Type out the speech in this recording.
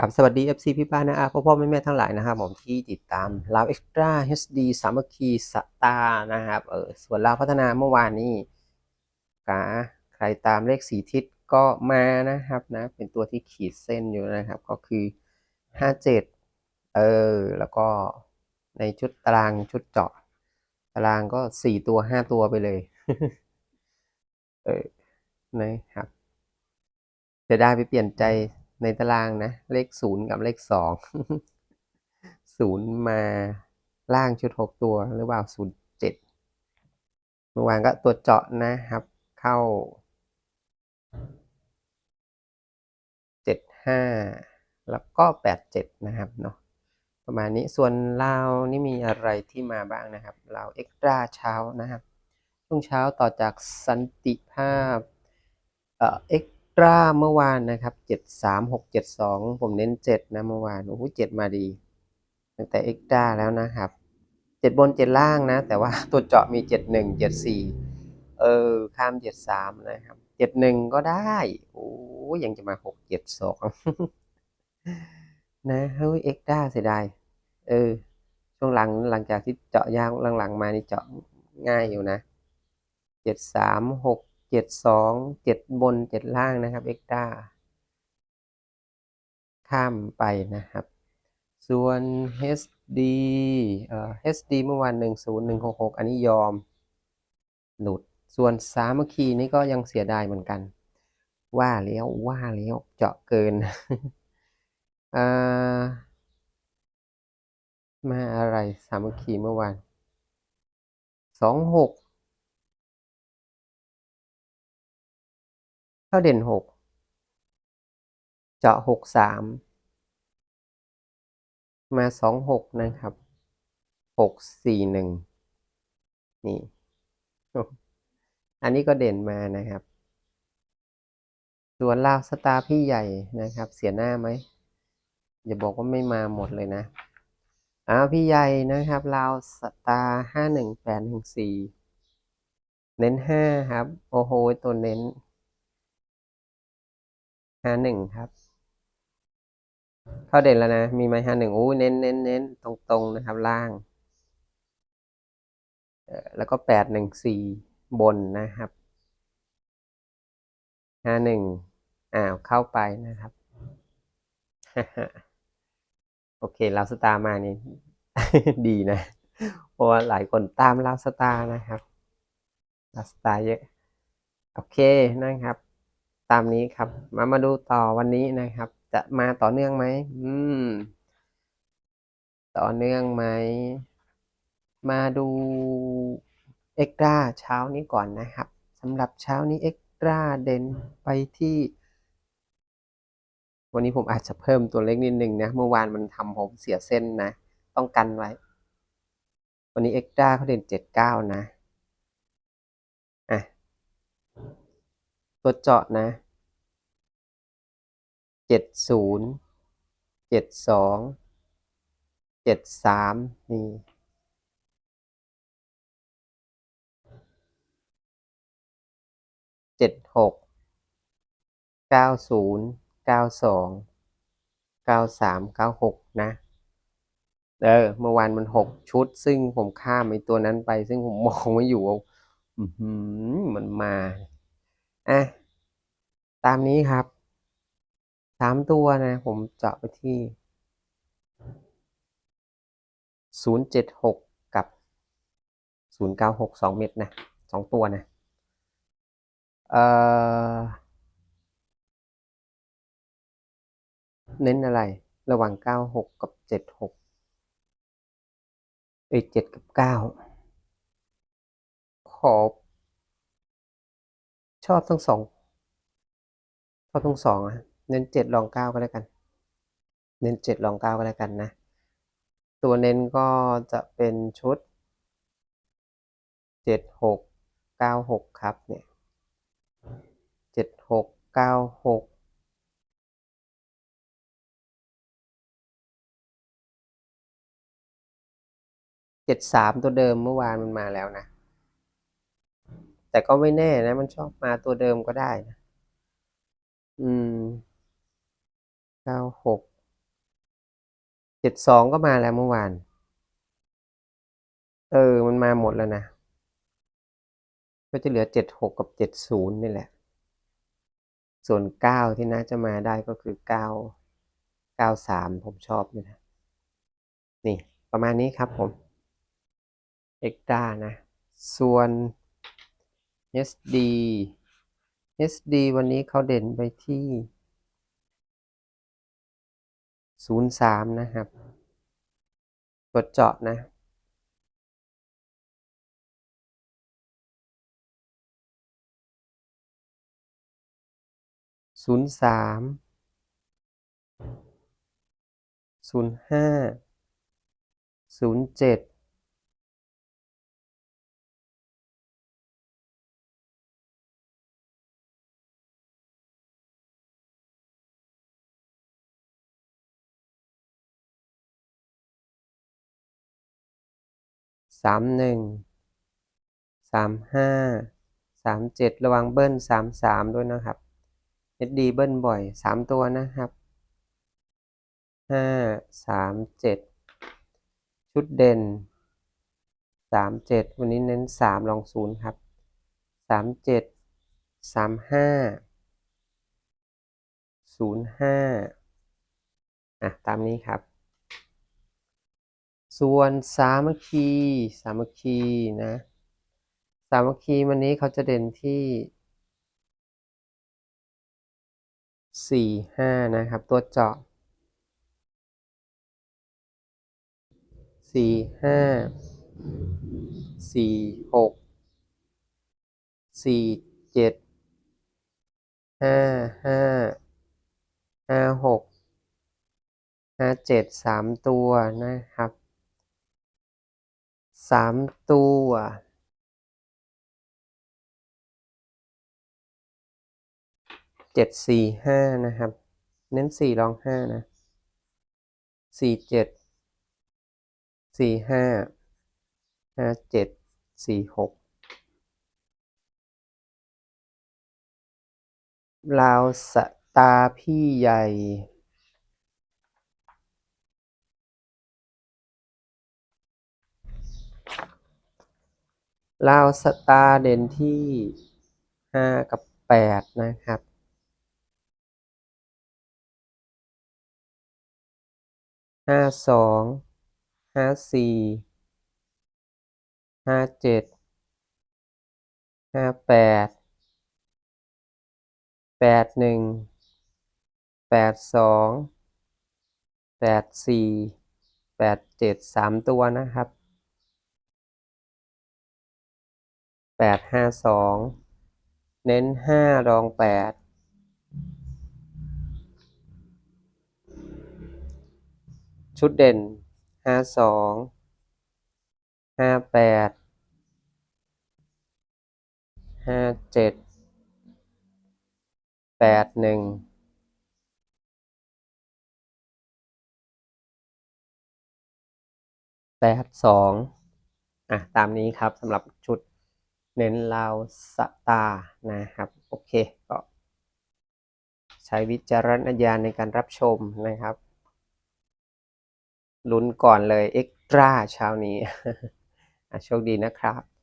ครับสวัสดี FC พี่ป้านะอาพ่อพ่อแม่แม่ทั้งหลายนะครับผมที่ติดตามลาวเอ็กซ์ตร้า HD สามัคคีสตาร์นะครับเออส่วนลาวพัฒนาเมื่อวานนี้กาใครตามเลขสีทิศก็มานะครับนะ เป็นตัวที่ขีดเส้นอยู่นะครับ ก็คือ 57 เออ แล้วก็ในชุดตารางชุดเจาะ ตารางก็ 4 ตัว 5 ตัวไปเลย เออนะครับจะได้ไปเปลี่ยนใจ ในตารางนะ เลขศูนย์กับเลขสองศูนย์มาล่างชุดหกตัวหรือเปล่าศูนย์เจ็ดเมื่อวานก็ตัวเจาะนะครับ เข้าเจ็ดห้าแล้วก็แปดเจ็ดนะครับเนาะประมาณนี้ส่วนเลานี่มีอะไรที่มาบ้างนะครับเลาเอ็กตร้าเช้านะครับช่วงเช้าต่อจากสันติภาพเอ่อเอ็ก ตราเมื่อวานนะครับเจ็ดสามหกเจ็ดสองผมเน้นเจ็ดนะเมื่อวานโอ้โหเจ็ดมาดี ตั้งแต่เอ็กตราแล้วนะครับเจ็ดบนเจ็ดล่างนะ แต่ว่าตัวเจาะมีเจ็ดหนึ่งเจ็ดสี่เออข้ามเจ็ดสามนะครับเจ็ดหนึ่งก็ได้โอ้ยยังจะมาหกเจ็ดสองนะเฮ้ยเอ็กตราเสียดายเออช่วงหลังหลังจากที่เจาะยากหลังๆมานี่เจาะง่ายอยู่นะเจ็ดสามหก เจ็ดสองเจ็ดบนเจ็ดล่างนะครับเอ็กดาข้ามไปนะครับ ส่วน HD เอ่อ HD เมื่อวันหนึ่งศูนย์หนึ่งหกหกอันนี้ยอม หลุด ส่วนสามัคคีนี้ก็ยังเสียดายเหมือนกัน ว่าแล้วว่าแล้วเจาะเกินมาอะไรสามัคคีเมื่อวานสองหกาเด่นหกเจาะหกสามมาสองหกนะครับหกสี่หนึ่งนี่ อันนี้ก็เด่นมานะครับส่วนลาวสตาร์พี่ใหญ่นะครับ เสียหน้าไหมอย่าบอกว่าไม่มาหมดเลยนะอ้าวพี่ใหญ่นะครับลาวสตาร์ห้าหนึ่งแปดหนึ่งสี่เน้นห้าครับ โอ้โหตัวเน้น ห้าหนึ่งครับ เข้าเด่นแล้วนะ มีไหมห้าหนึ่งอู้เน้นเน้นเน้นตรงตรงๆนะครับล่างแล้วก็แปดหนึ่งสี่บนนะครับห้าหนึ่งอ้าวเข้าไปนะครับ โอเคลาวสตาร์มานี่ ดีนะ เพราะว่าหลายคนตามลาวสตาร์นะครับลาวสตาร์เยอะ โอเคนะครับ ตามนี้ครับ มามาดูต่อวันนี้นะครับ จะมาต่อเนื่องไหมอืม ต่อเนื่องไหม มาดูเอ็กตร้าเช้านี้ก่อนนะครับสำหรับเช้านี้เอ็กตร้าเด่นไปที่ วันนี้ผมอาจจะเพิ่มตัวเลขนิดนึงนะ เมื่อวานมันทำผมเสียเส้นนะ ต้องกันไว้ วันนี้เอ็กตร้าเขาเด่นเจ็ดเก้านะ ตัวเจาะนะเจ็ดศูนย์เจ็ดสองเจ็ดสามนี่เจ็ดหกเก้าศูนย์เก้าสองเก้าสามเก้าหกนะเออเมื่อวานมันหกชุด ซึ่งผมข้ามไอ้ตัวนั้นไป ซึ่งผมมองไม่อยู่ว่าอือหือมันมาอะ ตามนี้ครับสามตัวนะผมเจาะไปที่ศูนย์เจ็ดหกกับศูนย์เก้าหกสองเม็ดนะสองตัวนะเอ่อเน้นอะไรระหว่างเก้าหกกับเจ็ดหกเอ้ยเจ็ดกับเก้าขอ ชอบทั้งสอง ชอทั้งสองอะเน้นเจ็ดลองเก้าก็แล้วกัน เน้นเจ็ดลองเก้าก็แล้วกันนะ ตัวเน้นก็จะเป็นชุดเจ็ดหกเก้าหกครับเนี่ยเจ็ดหกเก้าหกเจ็ดสามตัวเดิมเมื่อวานมันมาแล้วนะ แต่ก็ไม่แน่นะ มันชอบมาตัวเดิมก็ได้นะ อืมเก้าหกเจ็ดสองก็มาแล้วเมื่อวาน เออ มันมาหมดแล้วนะ ก็จะเหลือเจ็ดหกกับเจ็ดศูนย์นี่แหละ ส่วนเก้าที่น่าจะมาได้ก็คือเก้าเก้าสามผมชอบนี่นะ นี่ประมาณนี้ครับผมเอ็กตานะ ส่วน SD SD วันนี้เขาเด่นไปที่ 03 นะครับ กดเจาะนะศูนย์ สามหนึ่งสามห้าสามเจ็ดระวังเบิ้ลสามสามด้วยนะครับ SD เบิ้ลบ่อยสามตัวนะครับห้าสามเจ็ดชุดเด่นสามเจ็ดวันนี้เน้นสามลองศูนย์ครับสามเจ็ดสามห้าศูนย์ห้าอะ ตามนี้ครับ ส่วนสามัคคีสามัคคีนะ สามัคคีวันนี้เขาจะเด่นที่สี่ห้านะครับ ตัวเจาะสี่ห้าสี่หกสี่เจ็ดห้าห้าห้าหกห้าเจ็ดสามตัวนะครับ สามตัวเจ็ดสี่ห้านะครับ เน้นสี่รองห้านะสี่เจ็ดสี่ห้าห้าเจ็ดสี่หกลาวสตาพี่ใหญ่ ลาวสตาร์เด่นที่ห้ากับแปดนะครับ ห้าสอง ห้าสี่ ห้าเจ็ด ห้าแปด แปดหนึ่ง แปดสอง แปดสี่ แปดเจ็ดสามตัวนะครับ แปดห้าสองเน้นห้ารองแปดชุดเด่นห้าสองห้าแปดห้าเจ็ดแปดหนึ่งแปดสองอะ ตามนี้ครับสำหรับชุด เน้นลาวสตานะครับ โอเคก็ใช้วิจารณญาณในการรับชมนะครับ ลุ้นก่อนเลยเอ็กตร้าเช้านี้โชคดีนะครับ